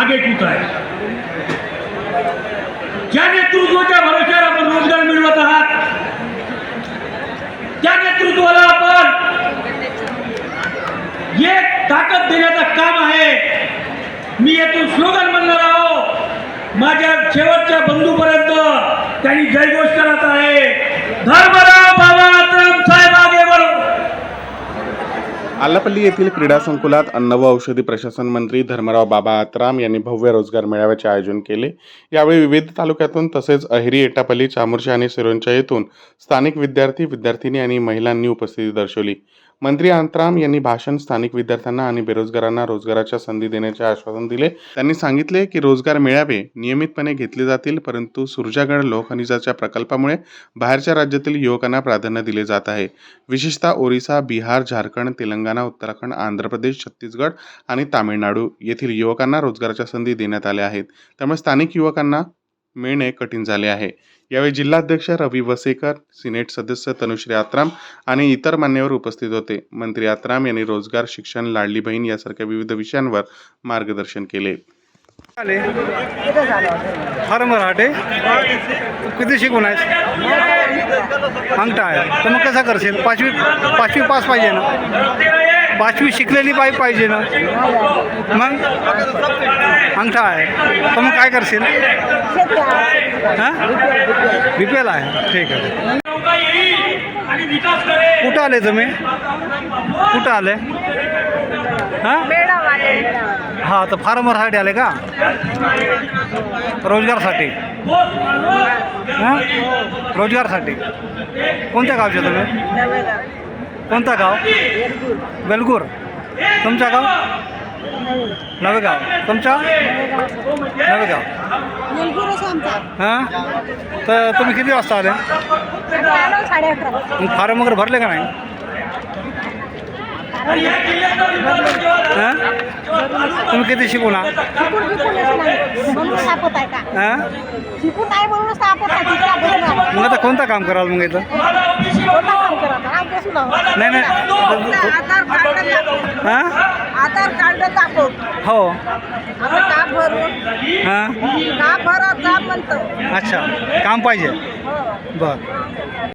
भागेकूत आहे. ज्या नेतृत्वाच्या भरोश्यावर आपण रोजगार मिळवत आहात त्या नेतृत्वाला आपण एक ताकद देण्याचं काम आहे. मी येथून स्लोगन म्हणणार आहो माझ्या शेवटच्या बंधूपर्यंत त्यांनी जयघोष करत आहे. धर्म आलापल्ली येथील क्रीडा संकुलात अन्न व औषधी प्रशासन मंत्री धर्मराव बाबा आत्राम यांनी भव्य रोजगार मेळाव्याचे आयोजन केले. यावेळी विविध तालुक्यातून तसेच अहिरी एटापल्ली चामुर्शी आणि सिरोंच्या येथून स्थानिक विद्यार्थी विद्यार्थिनी आणि महिलांनी उपस्थिती दर्शवली. मंत्री आंतराम यांनी भाषण स्थानिक विद्यार्थ्यांना आणि बेरोजगारांना रोजगाराच्या संधी देण्याचे आश्वासन दिले. त्यांनी सांगितले की रोजगार मेळावे नियमितपणे घेतले जातील परंतु सुरजागड लोहखनिजाच्या प्रकल्पामुळे बाहेरच्या राज्यातील युवकांना प्राधान्य दिले जात आहे. विशेषतः ओरिसा बिहार झारखंड तेलंगणा उत्तराखंड आंध्र प्रदेश छत्तीसगड आणि तामिळनाडू येथील युवकांना रोजगाराच्या संधी देण्यात आल्या आहेत. त्यामुळे स्थानिक युवकांना मिळणे कठीण झाले आहे. यावेळी जिल्हाध्यक्ष रवी वसेकर सिनेट सदस्य तनुश्री आत्राम आणि इतर मान्यवर उपस्थित होते. मंत्री आत्राम यांनी रोजगार शिक्षण लाडली बहीण यासारख्या विविध विषयांवर मार्गदर्शन केले. आले फार मराठे? तू किती शिकून आहेस? अंगठा आहे. तर मग कसा करशील? पाचवी पाचवी पास पाहिजे ना? पाचवी शिकलेली बाई पाहिजे ना? मग? अंगठा आहे. तर मग काय करशील? हां? बी पी एल आहे. ठीक आहे. कुठं आले तुम्ही? कुठं आले? हां? हां तर फार्मरसाठी आले का? रोजगारसाठी. हां? रोजगारसाठी. कोणत्या गावचे तुम्ही? कोणता गाव? बेलगूर तुमचा गाव? नवेगाव. तुमचा? नवेगाव. हां? तर तुम्ही किती वाजता आले? मग फार्म वगैरे भरले का नाही? हां? तुम्ही किती शिकून आ शिकून शिकूनच नाही म्हणून सापत आहे का हां? शिकून नाही म्हणून सापत आहे तिच्या बरोबर मग आता कोणतं काम कराल मग इथं. नाही नाही. हां? आधार कार्ड दाखव. हो. आता का भरून. हां? का भरत जा म्हणतो. अच्छा. काम पाहिजे. हो. बरं.